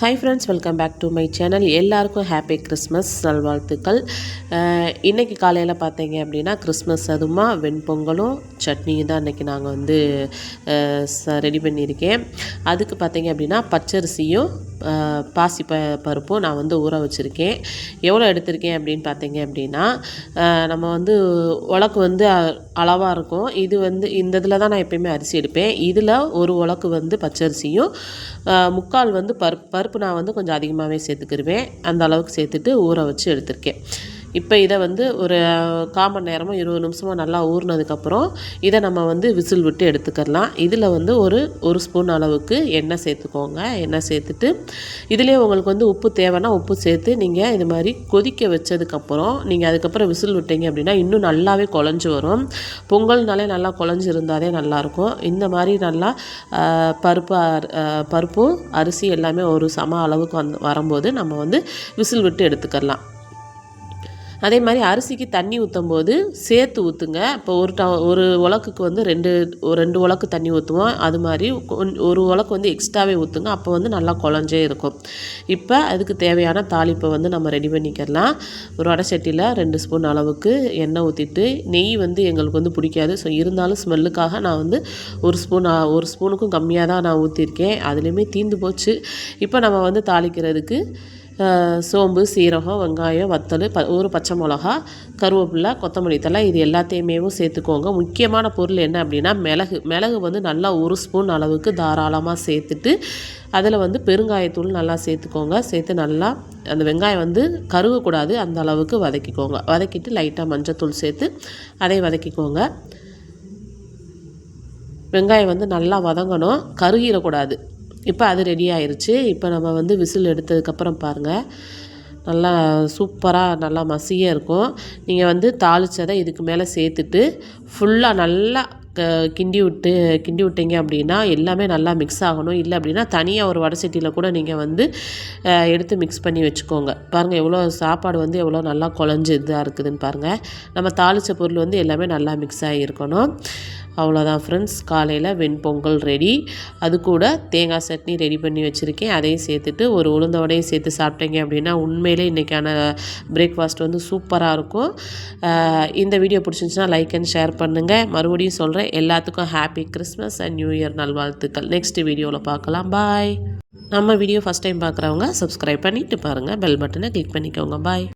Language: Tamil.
Hi friends welcome back to my channel எல்லாருக்கும் ஹாப்பி கிறிஸ்மஸ் நல்வாழ்த்துக்கள். இன்றைக்கி காலையில் பார்த்தீங்க அப்படின்னா கிறிஸ்மஸ் அதுமா வெண்பொங்கலும் சட்னியும் தான் இன்றைக்கி நாங்கள் வந்து ரெடி பண்ணியிருக்கேன். அதுக்கு பார்த்தீங்க அப்படின்னா பச்சரிசியும் பாசி ப பருப்பும் நான் வந்து ஊற வச்சுருக்கேன். எவ்வளோ எடுத்திருக்கேன் அப்படின்னு பார்த்தீங்க அப்படின்னா நம்ம வந்து உலக்கு வந்து அளவாக இருக்கும். இது வந்து இந்த இதில் தான் நான் எப்பயுமே அரிசி எடுப்பேன். இதில் ஒரு உலக்கு வந்து பச்சரிசியும் முக்கால் வந்து பருப்பு பருப்பு நான் வந்து கொஞ்சம் அதிகமாகவே சேர்த்துக்கிருவேன். அந்த அளவுக்கு சேர்த்துட்டு ஊற வச்சு எடுத்திருக்கேன். இப்போ இதை வந்து ஒரு கால் மணி நேரமோ இருபது நிமிஷமோ நல்லா ஊறினதுக்கப்புறம் இதை நம்ம வந்து விசில் விட்டு எடுத்துக்கலாம் இதில் வந்து ஒரு ஒரு ஸ்பூன் அளவுக்கு எண்ணெய் சேர்த்துக்கோங்க. எண்ணெய் சேர்த்துட்டு இதிலே உங்களுக்கு வந்து உப்பு தேவைன்னா உப்பு சேர்த்து நீங்கள் இது மாதிரி கொதிக்க வச்சதுக்கப்புறம் நீங்கள் அதுக்கப்புறம் விசில் விட்டீங்க அப்படின்னா இன்னும் நல்லாவே குழஞ்சி வரும். பொங்கல்னாலே நல்லா குழஞ்சி இருந்தாலே நல்லாயிருக்கும். இந்த மாதிரி நல்லா பருப்பு பருப்பும் அரிசி எல்லாமே ஒரு சம அளவுக்கு வந்து வரும்போது நம்ம வந்து விசில் விட்டு எடுத்துக்கலாம் அதே மாதிரி அரிசிக்கு தண்ணி ஊற்றும் போது சேர்த்து ஊற்றுங்க இப்போ ஒரு ட ஒரு உலக்குக்கு வந்து ரெண்டு ஒரு ரெண்டு உலக்கு தண்ணி ஊற்றுவோம் அது மாதிரி ஒரு உலக்கு வந்து எக்ஸ்ட்ராவே ஊற்றுங்க அப்போ வந்து நல்லா குழஞ்சே இருக்கும். இப்போ அதுக்கு தேவையான தாளிப்பை வந்து நம்ம ரெடி பண்ணிக்கலாம் ஒரு வடை சட்டியில் ரெண்டு ஸ்பூன் அளவுக்கு எண்ணெய் ஊற்றிட்டு நெய் வந்து எங்களுக்கு வந்து பிடிக்காது. ஸோ இருந்தாலும் ஸ்மெல்லுக்காக நான் வந்து ஒரு ஸ்பூன் ஒரு ஸ்பூனுக்கும் கம்மியாக தான் நான் ஊற்றிருக்கேன் அதுலேயுமே தீந்து போச்சு. இப்போ நம்ம வந்து தாளிக்கிறதுக்கு சோம்பு சீரகம் வெங்காயம் வத்தல் ப ஒரு பச்சை மிளகா கருவேப்பிலை கொத்தமல்லி தலை இது எல்லாத்தையுமேவும் சேர்த்துக்கோங்க. முக்கியமான பொருள் என்ன அப்படின்னா மிளகு. மிளகு வந்து நல்லா ஒரு ஸ்பூன் அளவுக்கு தாராளமாக சேர்த்துட்டு அதில் வந்து பெருங்காயத்தூள் நல்லா சேர்த்துக்கோங்க. சேர்த்து நல்லா அந்த வெங்காயம் வந்து கருகக்கூடாது அந்த அளவுக்கு வதக்கிக்கோங்க. வதக்கிட்டு லைட்டாக மஞ்சத்தூள் சேர்த்து அதை வதக்கிக்கோங்க. வெங்காயம் வந்து நல்லா வதங்கணும். கருகிடக்கூடாது. இப்போ அது ரெடி ஆயிடுச்சு இப்போ நம்ம வந்து விசில் எடுத்ததுக்கப்புறம் பாருங்கள் நல்லா சூப்பராக நல்லா மசியாக இருக்கும். நீங்கள் வந்து தாளித்ததை இதுக்கு மேலே சேர்த்துட்டு ஃபுல்லாக நல்லா கிண்டி விட்டு கிண்டி விட்டீங்க அப்படின்னா எல்லாமே நல்லா மிக்ஸ் ஆகணும். இல்லை அப்படின்னா தனியாக ஒரு வடை சட்டியில் கூட நீங்கள் வந்து எடுத்து மிக்ஸ் பண்ணி வச்சுக்கோங்க. பாருங்கள் எவ்வளோ சாப்பாடு வந்து எவ்வளோ நல்லா குழஞ்சி இதாக இருக்குதுன்னு பாருங்கள் நம்ம தாளித்த பொருள் வந்து எல்லாமே நல்லா மிக்ஸ் ஆகியிருக்கணும் அவ்வளோதான் ஃப்ரெண்ட்ஸ் காலையில் வெண்பொங்கல் ரெடி அது கூட தேங்காய் சட்னி ரெடி பண்ணி வச்சுருக்கேன். அதையும் சேர்த்துட்டு ஒரு உளுந்த வடையும் சேர்த்து சாப்பிட்டீங்க அப்படின்னா உண்மையிலே இன்றைக்கான பிரேக்ஃபாஸ்ட் வந்து சூப்பராக இருக்கும். இந்த வீடியோ பிடிச்சிருந்துச்சுன்னா லைக் அண்ட் ஷேர் பண்ணுங்கள் மறுபடியும் சொல்கிறேன் எல்லாத்துக்கும் happy Christmas and new year நல்வாழ்த்துக்கள். நெக்ஸ்ட் வீடியோவில் பார்க்கலாம். பாய் நம்ம வீடியோ ஃபஸ்ட் டைம் பார்க்குறவங்க சப்ஸ்கிரைப் பண்ணிவிட்டு பாருங்கள் பெல் பட்டனை கிளிக் பண்ணிக்கோங்க. பாய்